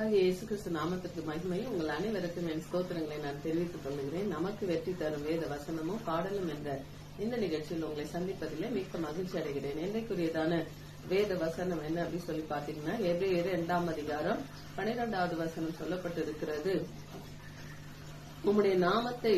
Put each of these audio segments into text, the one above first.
இயேசு கிறிஸ்து நாமத்திற்கு மகிமையும். உங்கள் அனைவருக்கும் என் ஸ்தோத்திரங்களை நான் தெரிவித்துக் கொள்கிறேன். நமக்கு வெற்றி தரும் வேத வசனமும் பாடலும் என்ற இந்த நிகழ்ச்சியில் உங்களை சந்திப்பதிலே மிக்க மகிழ்ச்சி அடைகிறேன். என்னைக்குரியதான வேத வசனம் என்ன அப்படின்னு சொல்லி பாத்தீங்கன்னா எவ்ரேயர் இரண்டாம் அதிகாரம் பனிரெண்டாவது வசனம் சொல்லப்பட்டிருக்கிறது. உம்முடைய நாமத்தை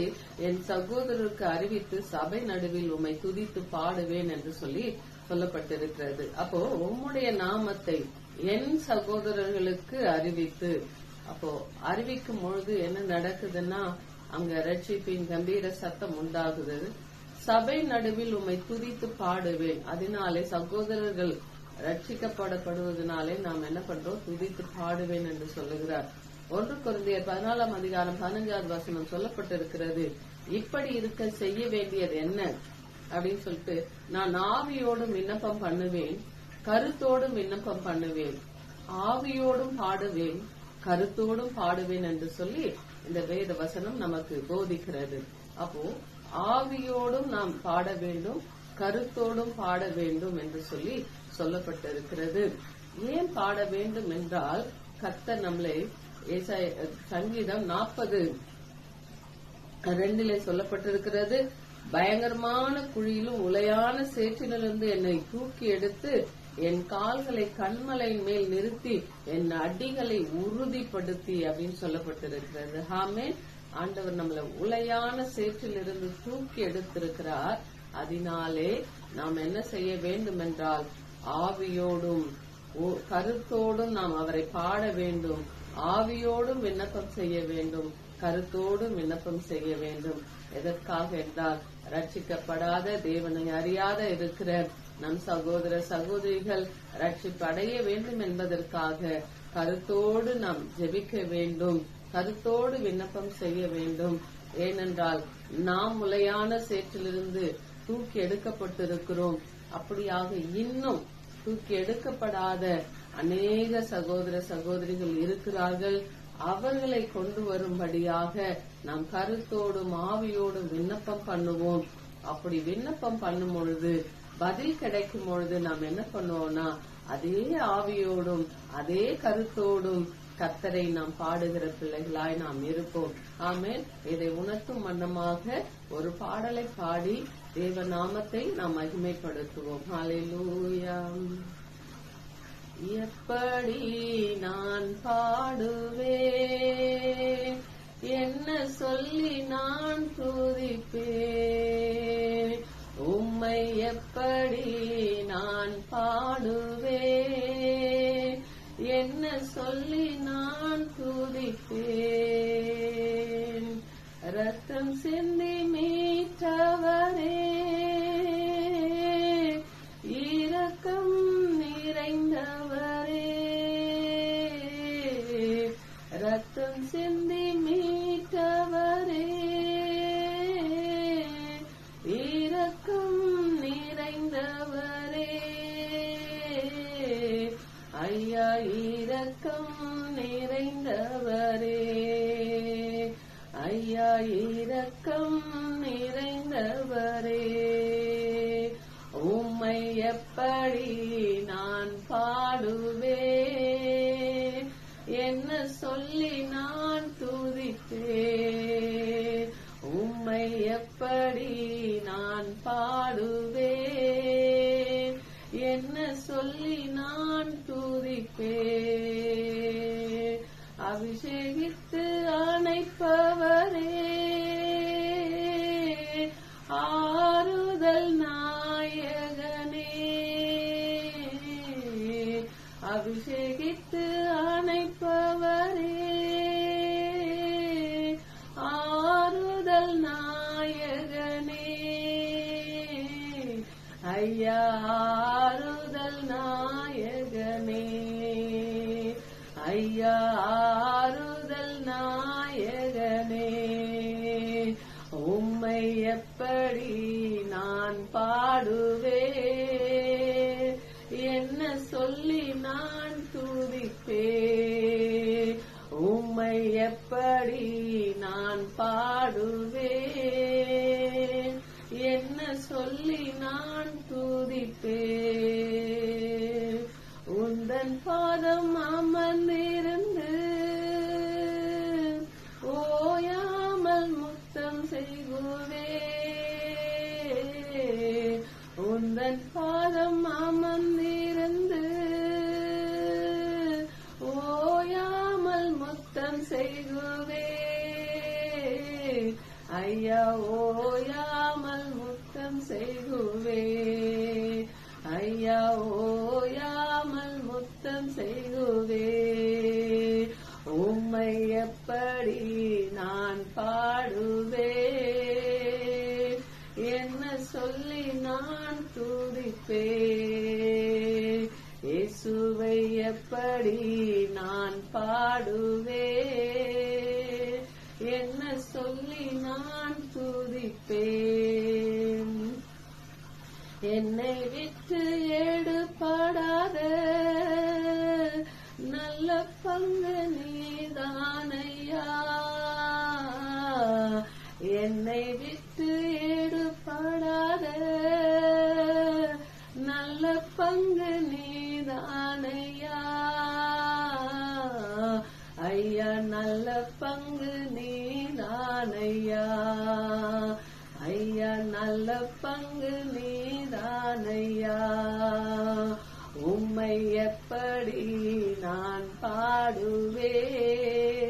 என் சகோதரருக்கு அறிவித்து சபை நடுவில் உம்மை துதித்து பாடுவேன் என்று சொல்லி சொல்லப்பட்டிருக்கிறது. அப்போ உம்முடைய நாமத்தை என் சகோதரர்களுக்கு அறிவித்து அப்போ அறிவிக்கும் பொழுது என்ன நடக்குதுன்னா அங்க ரட்சிப்பின் கம்பீர சத்தம் உண்டாகுது. சபை நடுவில் உம்மை துதித்து பாடுவேன். அதனாலே சகோதரர்கள் ரட்சிக்கப்படப்படுவதனாலே நாம் என்ன பண்றோம்? துதித்து பாடுவேன் என்று சொல்லுகிறார். ஒன்று குருந்தியர் பதினாலாம் அதிகாரம் பதினஞ்சாவது வசனம் சொல்லப்பட்டிருக்கிறது. இப்படி இருக்க செய்ய வேண்டியது என்ன? அப்படின்னு சொல்லிட்டு நான் ஆவியோடும் விண்ணப்பம் பண்ணுவேன். கருத்தோடும் விண்ணப்பம் பண்ணுவேன். ஆவியோடும் பாடுவேன். கருத்தோடும் பாடுவேன் என்று சொல்லி இந்த வேத வசனம் நமக்கு போதிக்கிறது. அப்போ ஆவியோடும் நாம் பாட வேண்டும் கருத்தோடும் பாட வேண்டும் என்று சொல்லி சொல்லப்பட்டிருக்கிறது. ஏன் பாட வேண்டும் என்றால் கத்த நம்மளை சங்கீதம் நாற்பது ரெண்டிலே சொல்லப்பட்டிருக்கிறது. பயங்கரமான குழியிலும் உலையான சேற்றிலிருந்து என்னை தூக்கி எடுத்து என் கால்களை கண்மலையின் மேல் நிறுத்தி என் அடிகளை உறுதிப்படுத்தி அப்படின்னு சொல்லப்பட்டிருக்கிறது. ஹாமே ஆண்டவர் நம்மளை உலையான சேற்றிலிருந்து தூக்கி எடுத்திருக்கிறார். அதனாலே நாம் என்ன செய்ய வேண்டும் என்றால் ஆவியோடும் கருத்தோடும் நாம் அவரை பாட வேண்டும். ஆவியோடும் விண்ணப்பம் செய்ய வேண்டும். கருத்தோடும் விண்ணப்பம் செய்ய வேண்டும். எதற்காக என்றால் ரட்சிக்கப்படாத தேவனை அறியாத இருக்கிற நம் சகோதர சகோதரிகள் ரட்சிப்படைய வேண்டும் என்பதற்காக கருத்தோடு நாம் ஜெபிக்க வேண்டும். கருத்தோடு விண்ணப்பம் செய்ய வேண்டும். ஏனென்றால் நாம் முலையான சேற்றிலிருந்து தூக்கி எடுக்கப்பட்டிருக்கிறோம். அப்படியாக இன்னும் தூக்கி எடுக்கப்படாத அநேக சகோதர சகோதரிகள் இருக்கிறார்கள். அவர்களை கொண்டு வரும்படியாக நாம் கருத்தோடும் ஆவியோடும் விண்ணப்பம் பண்ணுவோம். அப்படி விண்ணப்பம் பண்ணும் பொழுது பதில் கிடைக்கும் பொழுது நாம் என்ன பண்ணுவோம்னா அதே ஆவியோடும் அதே கருத்தோடும் கத்தரை நாம் பாடுகிற பிள்ளைகளாய் நாம் இருப்போம். ஆமென். இதை உணர்த்தும் வண்ணமாக ஒரு பாடலை பாடி தேவ நாமத்தை நாம் மகிமைப்படுத்துவோம். ஹalleluya. எப்படி நான் பாடுவேன்? என்ன சொல்லி நான் துதிப்பேன்? பாடுவேன் என்ன சொல்லி நான் துதித்தே உம்மை எப்படி நான் பாடுவேன்? என்ன சொல்லி நான் துதிப்பேன்? பாடுவேன். என்ன சொல்லி நான் துதிப்பேன்? உந்தன் பாதம் அமர்ந்திருந்து ஓயாமல் முத்தம் செய்குவே உந்தன் பாதம் அமர்ந்து ஐயா ஓயாமல் முத்தம் செய்குவே. ஐயா ஓயாமல் முத்தம் செய்குவே. உம்மை எப்படி நான் பாடுவே? என்ன சொல்லி நான் துடிப்பே இயேசுவை எப்படி ஐயா நல்ல பங்கு நீதானையா ஐயா. நல்ல பங்கு நீதானையா உம்மை எப்படி நான் பாடுவேன்?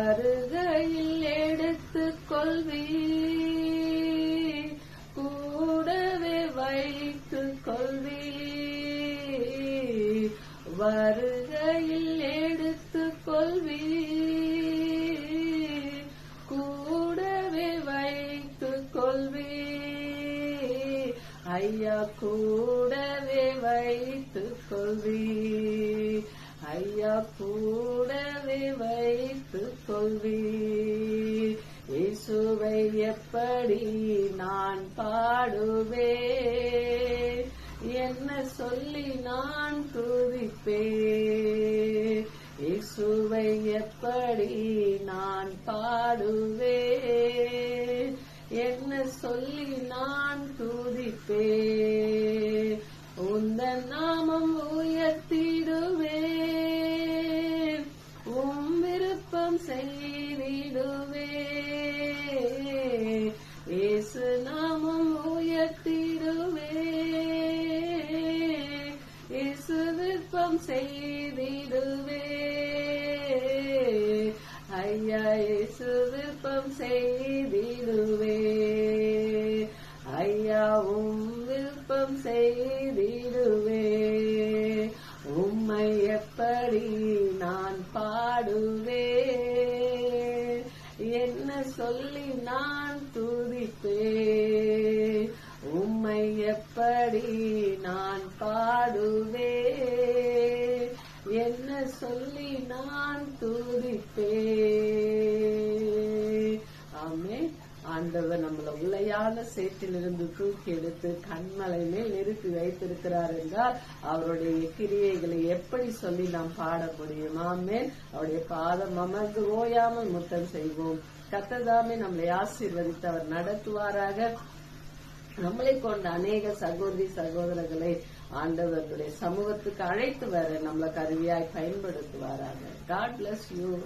வருகையில் எடுத்துக் கொள்வீ கூடவே வைத்துக் கொள்வீ வருகையில் எடுத்துக் கொள்வீ கூடவே வைத்துக் கொள்வீ ஐயா கூடவே வைத்துக் கொள்வீ ஐயா கூடவே வைத்துக் கொள்வீர். இயேசுவை எப்படி நான் பாடுவே என்ன சொல்லி நான் துதிப்பே இயேசுவை எப்படி நான் பாடுவே என்ன சொல்லி நான் துதி விருப்பம் செய்திடுவே. ஐயா இயேசு விருப்பம் செய்திடுவே சொல்லி நான் துதிப்பே ஆமே ஆண்டவர் நம்மள உளையான சேற்றிலிருந்து தூக்கி எடுத்து கண்மலை மேல் நிறுத்தி வைத்திருக்கிறார் என்றால் அவருடைய கிரியைகளை எப்படி சொல்லி நாம் பாட முடியும்? ஆமே அவருடைய பாதம் அமர்ந்து ஓயாமல் முத்தம் செய்வோம். கத்ததாமே நம்மளை ஆசீர்வதித்து அவர் நடத்துவாராக. நம்மளை கொண்ட அநேக சகோதரி சகோதரர்களை ஆண்டவர்களுடைய சமூகத்துக்கு அழைத்து வர நம்மளை கருவியாய் பயன்படுத்துவாராக. God bless you